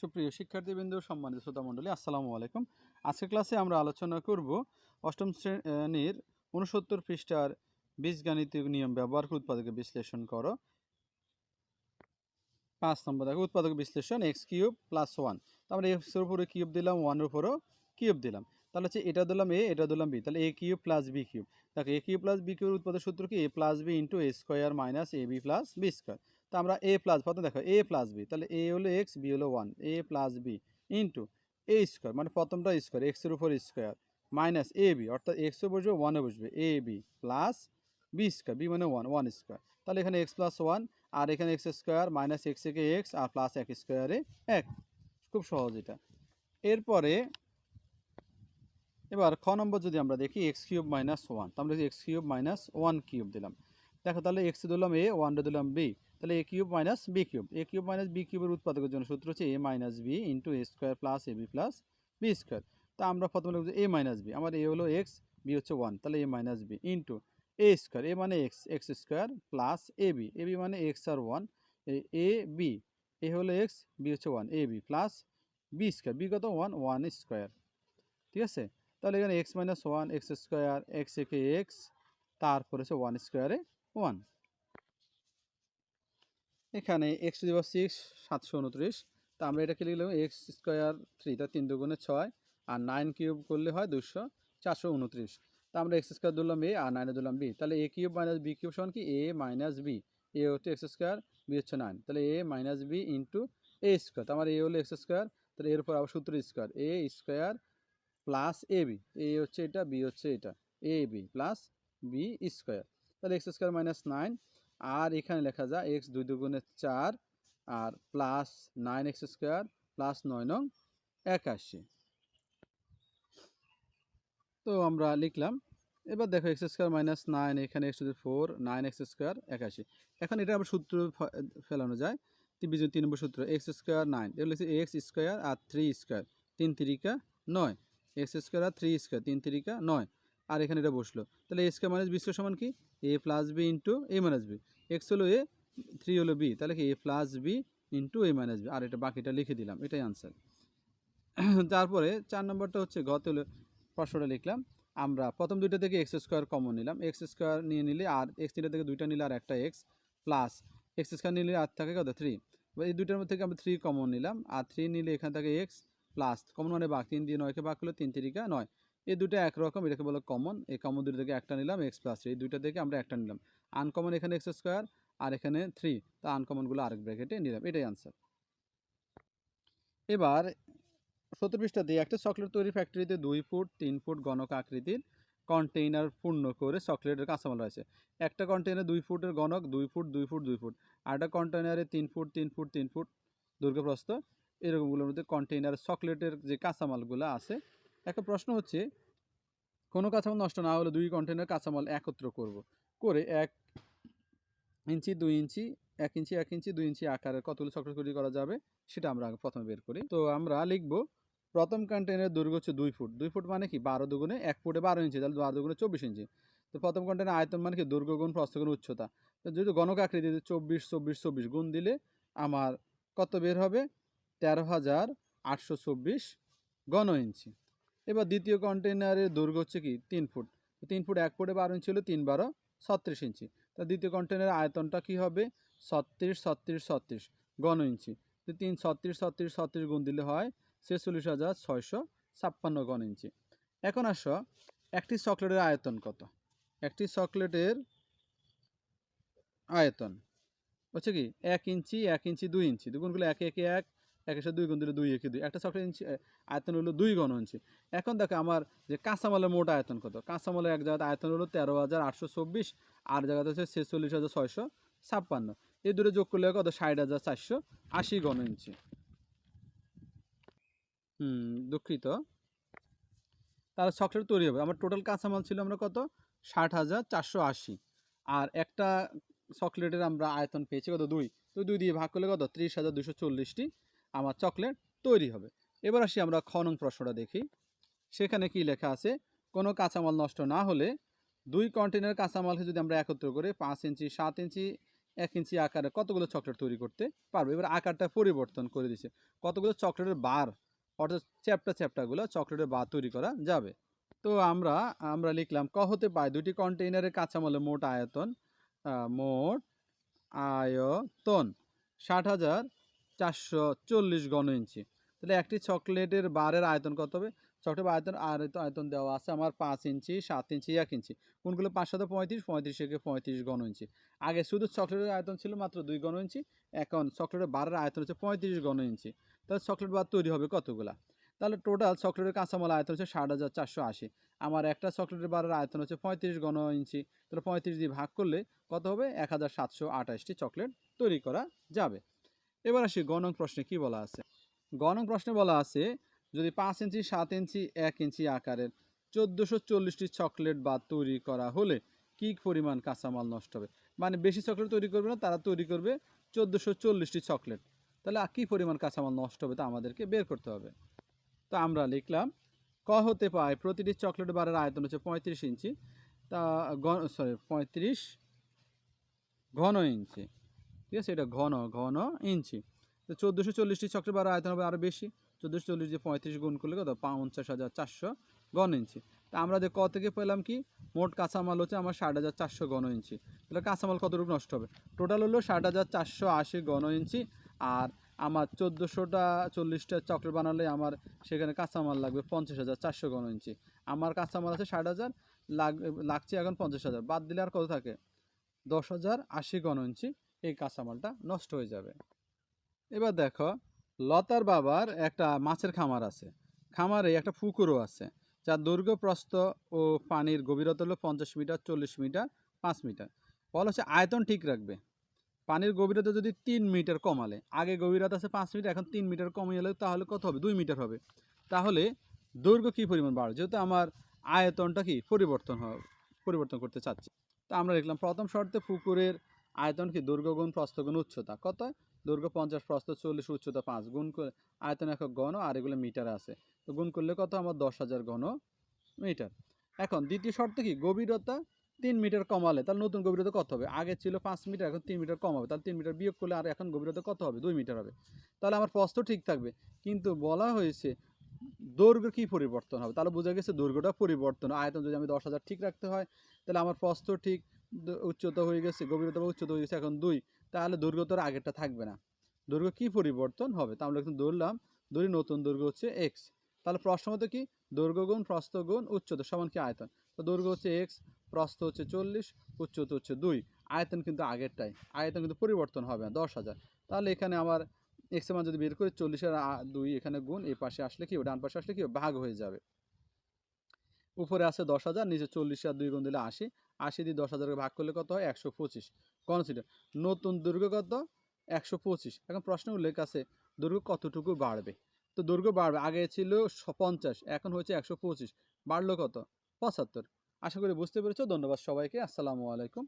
সুপ্রিয় শিক্ষার্থীবৃন্দ, সম্মানিত শ্রোতা মণ্ডলী আসসালামু আলাইকুম। আজকের ক্লাসে আমরা আলোচনা করব অষ্টম শ্রেণির উনসত্তর পৃষ্ঠার বীজগাণিতিক নিয়ম ব্যবহার করে উৎপাদকে বিশ্লেষণ করো। পাঁচ নম্বর দেখো, উৎপাদক বিশ্লেষণ এক্স কিউব প্লাস ওয়ান। তো আমরা এক্সের উপরে কিউব দিলাম, ওয়ানের উপরেও কিউব দিলাম। তাহলে হচ্ছে এটা দিলাম এ, এটা দিলাম বি। তাহলে A cube plus B cube. দেখো A cube plus B cube উৎপাদক সূত্র কি? A plus B into A square minus A B plus B square. তো আমরা এ প্লাস প্রথমে দেখো এ প্লাস বি তাহলে এ হলো এক্স বি হলো one A plus B into A square মানে প্রথমটা স্কোয়ার এক্সের উপর স্কোয়ার মাইনাস এ বি অর্থাৎ এক্সও বসবে ওয়ানও বসবে A B plus B square B মানে ওয়ান ওয়ান স্কোয়ার তাহলে এখানে এক্স প্লাস ওয়ান আর এখানে এক্স স্কোয়ার মাইনাস এক্স থেকে এক্স আর প্লাস এক স্কোয়ারে এক, খুব সহজ এটা। এরপরে, এবার খ নম্বর যদি আমরা দেখি এক্স কিউব মাইনাস ওয়ান তো আমরা X cube minus one cube দিলাম। দেখো তাহলে এক্স দিলাম এ ওয়ানটা দিলাম বি তাহলে A cube minus B cube A cube minus B কিউবের উৎপাদকের জন্য সূত্র হচ্ছে A minus B into A square plus A B plus B square তা আমরা প্রথমে লিখব এ মাইনাস বি আমার এ হলো এক্স বি হচ্ছে ওয়ান তাহলে A minus B into A square A মানে X X square plus A B A B মানে এক্স আর ওয়ান এ বি এ হলো এক্স বি হচ্ছে one A B plus B square B কত? One one square ঠিক আছে? তাহলে এখানে X minus one X square X একে এক্স তারপর হচ্ছে ওয়ান স্কোয়ারে ওয়ান। এখানে এক্স টু সিক্স সাতশো উনত্রিশ। তা আমরা এটাকে লিখলাম এক্স স্কোয়ার থ্রি তা তিন দুগুণে ছয়, আর নাইন কিউব করলে হয় দুশো চারশো উনত্রিশ। তা আমরা এক্স স্কোয়ার ধরলাম এ আর নাইনে ধরলাম বি তাহলে A cube minus B cube সমান কি? এ মাইনাস বি এ হচ্ছে এক্স স্কোয়ার বি হচ্ছে নাইন তাহলে A minus B into A square তো আমার এ হলো এক্স স্কোয়ার তাহলে এর উপর আবার সূত্র square A square plus A B A হচ্ছে এটা বি হচ্ছে এটা। A B plus B square তাহলে এক্স স্কোয়ার মাইনাস নাইন আর এখানে লেখা যায় এক্স দুই দুগুণে চার, আর plus nine X square plus নয় নং একাশি। তো আমরা লিখলাম, এবার দেখো এক্স স্কোয়ার মাইনাস নাইন এখানে X two four nine X square একাশি। এখন এটা আবার সূত্র ফেলানো যায় বিজয় তিন নম্বর সূত্র এক্স স্কোয়ার নাইন এগুলো হচ্ছে এক্স স্কোয়ার আর থ্রি স্কোয়ার তিন তিরিকা নয়। এক্স স্কোয়ার আর থ্রি স্কোয়ার তিন তিরিকা নয়। আর এখানে এটা বসল। তাহলে এ স্কোয়ার মাইনাস বি সমান কি? A plus B into A minus B. X হলো এ, থ্রি হলো বি। তাহলে কি? A plus B into A minus B. আর এটা বাকিটা লিখে দিলাম, এটাই আনসার। তারপরে চার নম্বরটা হচ্ছে গত হলো প্রশ্নটা লিখলাম। আমরা প্রথম দুইটা থেকে এক্স স্কোয়ার কমন নিলাম। এক্স স্কোয়ার নিয়ে নিলে আর, এক্স তিনটা থেকে দুইটা নিলে আর একটা এক্স প্লাস এক্স স্কোয়ার নিলে আর থাকে কত? থ্রি। এই দুইটার মধ্যে থেকে আমরা থ্রি কমন নিলাম। আর থ্রি নিলে এখান থেকে এক্স প্লাস, কমন মানে বাঘ তিন দিয়ে নয়কে বাঘ হলো তিন তিরিকা নয়। এই দুটো একরকম এটাকে বলো কমন এই কমন দুটো থেকে একটা নিলাম এক্স প্লাস এই দুইটা থেকে আমরা একটা নিলাম। আনকমন এখানে এক্স স্কোয়ার আর এখানে থ্রি তা আনকমনগুলো আরেক ব্র্যাকেটে নিলাম। এটাই আনসার এবার, সত্তর পৃষ্ঠা দিয়ে একটা চকলেট তৈরি ফ্যাক্টরিতে দুই ফুট, তিন ফুট গণক আকৃতির কন্টেইনার পূর্ণ করে চকলেটের কাঁচামাল রয়েছে। একটা কন্টেইনার দুই ফুটের গণক দুই ফুট দুই ফুট দুই ফুট। আর একটা কন্টেইনারে তিন ফুট তিন ফুট তিন ফুট দৈর্ঘ্যপ্রস্থ এরকমগুলোর মধ্যে কন্টেইনার চকলেটের যে কাঁচামালগুলো আছে একটা প্রশ্ন হচ্ছে, কোনো কাঁচামাল নষ্ট না হলে দুই কন্টেইনার কাঁচামাল একত্র করব। করে এক ইঞ্চি, দুই ইঞ্চি, এক ইঞ্চি এক ইঞ্চি, দুই ইঞ্চি আকারের কতগুলো চকলেট তৈরি করা যাবে, সেটা আমরা প্রথমে বের করি। তো আমরা লিখব, প্রথম কন্টেইনারের দৈর্ঘ্য হচ্ছে দুই ফুট। দুই ফুট মানে কি? বারো দুগুণে এক ফুটে বারো ইঞ্চি, তাহলে বারো দুগুণে চব্বিশ ইঞ্চি। তো প্রথম কন্টেইনার আয়তন মানে কি? দুর্গগুণ গুণ প্রস্থ উচ্চতা। তো যদি গণক আকৃতিতে চব্বিশ চব্বিশ চব্বিশ গুণ দিলে আমার কত বের হবে? তেরো হাজার আটশো চব্বিশ ঘন ইঞ্চি। এবার দ্বিতীয় কন্টেনারের দৈর্ঘ্য হচ্ছে কি? তিন ফুট। তিন ফুট এক ফুটে বারো ইঞ্চি হলো তিন বারো ছত্রিশ ইঞ্চি। তা দ্বিতীয় কন্টেইনারের আয়তনটা কি হবে? ছত্রিশ ছত্রিশ ছত্রিশ ঘন ইঞ্চি। তো তিন ছত্রিশ ছত্রিশ ছত্রিশ গুণ দিলে হয় ছেচল্লিশ হাজার ছয়শো ছাপ্পান্ন ঘন ইঞ্চি। এখন আসো, একটি চকলেটের আয়তন কত? একটি চকলেটের আয়তন হচ্ছে কি? এক ইঞ্চি এক ইঞ্চি, দুই ইঞ্চি। দুগুণগুলো একে একে এক একের সাথে দুই গুণ দিলে দুই একে দুই। একটা চকলেট ইঞ্চি আয়তন হলো দুই ঘন ইঞ্চি এখন দেখো আমার যে কাঁচামালের মোট আয়তন কত? কাঁচামালের এক জায়গাতে আয়তন হলো তেরো হাজার আটশো চব্বিশ, আর জায়গাতে হচ্ছে ছেচল্লিশ হাজার ছয়শো ছাপ্পান্ন। এই দুটো যোগ করলে কত? ষাট হাজার চারশো আশি ঘন ইঞ্চি হুম, দুঃখিত। তাহলে চকলেট তৈরি হবে। আমার টোটাল কাঁচামাল ছিল আমরা কত? ষাট হাজার চারশো আশি। আর একটা চকলেটের আমরা আয়তন পেয়েছি কত? দুই। তো দুই দিয়ে ভাগ করলে কত? ত্রিশ হাজার দুশো চল্লিশটি। আমার চকলেট তৈরি হবে। এবার আসি আমরা খনন প্রশ্নটা দেখি। সেখানে কি লেখা আছে? কোনো কাঁচামাল নষ্ট না হলে দুই কন্টেনার কাঁচামালকে যদি আমরা একত্র করে পাঁচ ইঞ্চি, সাত ইঞ্চি, এক ইঞ্চি আকারে কতগুলো চকলেট তৈরি করতে পারবে? এবার আকারটা পরিবর্তন করে দিছে। কতগুলো চকলেটের বার, অর্থাৎ চ্যাপটা চ্যাপটাগুলো চকলেটের বার তৈরি করা যাবে। তো আমরা আমরা লিখলাম, ক হতে পায় দুটি কন্টেইনারের কাঁচামালের মোট আয়তন মোট আয়তন ষাট হাজার চারশো চল্লিশ ঘন ইঞ্চি। তাহলে একটি চকলেটের বারের আয়তন কত হবে? চকলেটের আয়তন আয়তন আয়তন দেওয়া আছে আমার পাঁচ ইঞ্চি, সাত ইঞ্চি, এক ইঞ্চি। কোনগুলো পাঁচ সাথে পঁয়ত্রিশ পঁয়ত্রিশ থেকে পঁয়ত্রিশ ঘন ইঞ্চি। আগে শুধু চকলেটের আয়তন ছিল মাত্র দুই ঘন ইঞ্চি, এখন চকলেটের বারের আয়তন হচ্ছে পঁয়ত্রিশ ঘন ইঞ্চি। তাহলে চকলেট বার তৈরি হবে কতগুলা? তাহলে টোটাল চকলেটের কাঁচামাল আয়তন হচ্ছে ষাট হাজার চারশো আশি। আমার একটা চকলেটের বারের আয়তন হচ্ছে পঁয়ত্রিশ ঘন ইঞ্চি। তাহলে পঁয়ত্রিশ দিয়ে ভাগ করলে কত হবে? এক হাজার সাতশো আঠাশটি চকলেট তৈরি করা যাবে। এবার আসি গণং প্রশ্নে, কি বলা আছে? গণং প্রশ্নে বলা আছে, যদি পাঁচ ইঞ্চি, সাত ইঞ্চি, এক ইঞ্চি আকারের চোদ্দোশো চল্লিশটি চকলেট বা তৈরি করা হলে কী পরিমাণ কাঁচামাল নষ্ট হবে? মানে বেশি চকলেট তৈরি করবে না, তারা তৈরি করবে চোদ্দোশো চল্লিশটি চকলেট। তাহলে কী পরিমাণ কাঁচামাল নষ্ট হবে তা আমাদেরকে বের করতে হবে। তো আমরা লিখলাম, ক হতে পায়, প্রতিটি চকলেট বারের আয়তন হচ্ছে পঁয়ত্রিশ ইঞ্চি, তা সরি পঁয়ত্রিশ ঘন ইঞ্চি। ঠিক আছে? এটা ঘন ঘন ইঞ্চি। তো চোদ্দোশো চল্লিশটি চক্রের বারো আয়তন হবে আরও বেশি। চোদ্দোশো চল্লিশ দিয়ে পঁয়ত্রিশ গুণ করলে কত? পঞ্চাশ হাজার চারশো ঘন ইঞ্চি। তা আমরা যে ক থেকে পেলাম কি? মোট কাঁচামাল হচ্ছে আমার ষাট হাজার চারশো ঘন ইঞ্চি। তাহলে কাঁচামাল কতটুকু নষ্ট হবে? টোটাল হলো ষাট হাজার চারশো আশি ঘন ইঞ্চি। আর আমার চোদ্দোশোটা চল্লিশটা চকলেট বানালে আমার সেখানে কাঁচামাল লাগবে পঞ্চাশ হাজার চারশো ঘন ইঞ্চি। আমার কাঁচামাল আছে ষাট হাজার, লাগ, লাগছে এখন পঞ্চাশ হাজার। বাদ দিলে আর কত থাকে? দশ হাজার আশি ঘন ইঞ্চি। এই কাঁচামালটা নষ্ট হয়ে যাবে। এবার দেখো, লতার বাবার একটা মাছের খামার আছে। খামারে একটা পুকুরও আছে, যার দৈর্ঘ্য, প্রস্থ ও পানির গভীরতা হলো পঞ্চাশ মিটার, চল্লিশ মিটার, পাঁচ মিটার। বলা হচ্ছে আয়তন ঠিক রাখবে। পানির গভীরতা যদি তিন মিটার কমালে, আগে গভীরতা আছে পাঁচ মিটার, এখন তিন মিটার কমিয়ে এলে তাহলে কত হবে? দুই মিটার হবে। তাহলে দৈর্ঘ্য কী পরিমাণ বাড়বে? যেহেতু আমার আয়তনটা কি? পরিবর্তন হবে পরিবর্তন করতে চাচ্ছি। তা আমরা দেখলাম, প্রথম শর্তে পুকুরের আয়তন কি দৈর্ঘ্য গুণ প্রস্থ গুণ উচ্চতা? কত? দৈর্ঘ্য পঞ্চাশ, প্রস্থ চল্লিশ, উচ্চতা পাঁচ। গুণ করে আয়তন একক ঘন, আর এগুলো মিটার আছে। তো গুণ করলে কত? আমার দশ হাজার ঘন মিটার। এখন দ্বিতীয় শর্ত কি? গভীরতা তিন মিটার কমালে, তাহলে নতুন গভীরতা কত হবে? আগে ছিল পাঁচ মিটার, এখন তিন মিটার কম হবে তাহলে তিন মিটার বিয়োগ করলে আর এখন গভীরতা কত হবে? দুই মিটার হবে। তাহলে আমার প্রস্থ ঠিক থাকবে। কিন্তু বলা হয়েছে দৈর্ঘ্য কি পরিবর্তন হবে? তাহলে বোঝা গেছে দৈর্ঘ্যটা পরিবর্তন। আয়তন যদি আমি দশ হাজার ঠিক রাখতে হয়, তাহলে আমার প্রস্থ ঠিক উচ্চতা হয়ে গেছে, গভীরতা বা উচ্চতা হয়ে গেছে, এখন দুই। তাহলে দৈর্ঘ্য তো আগেরটা থাকবে না। দৈর্ঘ্য কি পরিবর্তন হবে? তা আমরা এখন ধরলাম ধরি নতুন দৈর্ঘ্য হচ্ছে এক্স তাহলে প্রশ্ন মতো কি? দৈর্ঘ্য গুণ, প্রস্থ গুণ, উচ্চতা সমান কি আয়তন? তো দৈর্ঘ্য হচ্ছে এক্স প্রস্থ হচ্ছে চল্লিশ, উচ্চতা হচ্ছে দুই। আয়তন কিন্তু আগেরটাই। আয়তন কিন্তু পরিবর্তন হবে না, দশ হাজার। তাহলে এখানে আমার এক্স মান যদি বের করি চল্লিশের দুই এখানে গুণ, এই পাশে আসলে কি? ডান পাশে আসলে কি? ভাগ হয়ে যাবে। উপরে আছে দশ হাজার, নিচে চল্লিশ আর দুই গুণ দিলে আশি। আশি দিয়ে দশ হাজারকে ভাগ করলে কত হয়? একশো পঁচিশ। কনসিডার নতুন দুর্গ কত? একশো পঁচিশ। এখন প্রশ্ন উল্লেখ আছে দুর্গ কতটুকু বাড়বে? তো দুর্গ বাড়বে, আগে ছিল পঞ্চাশ, এখন হয়েছে একশো পঁচিশ, বাড়লো কত? পঁচাত্তর। আশা করি বুঝতে পেরেছ, ধন্যবাদ সবাইকে, আসসালামু আলাইকুম।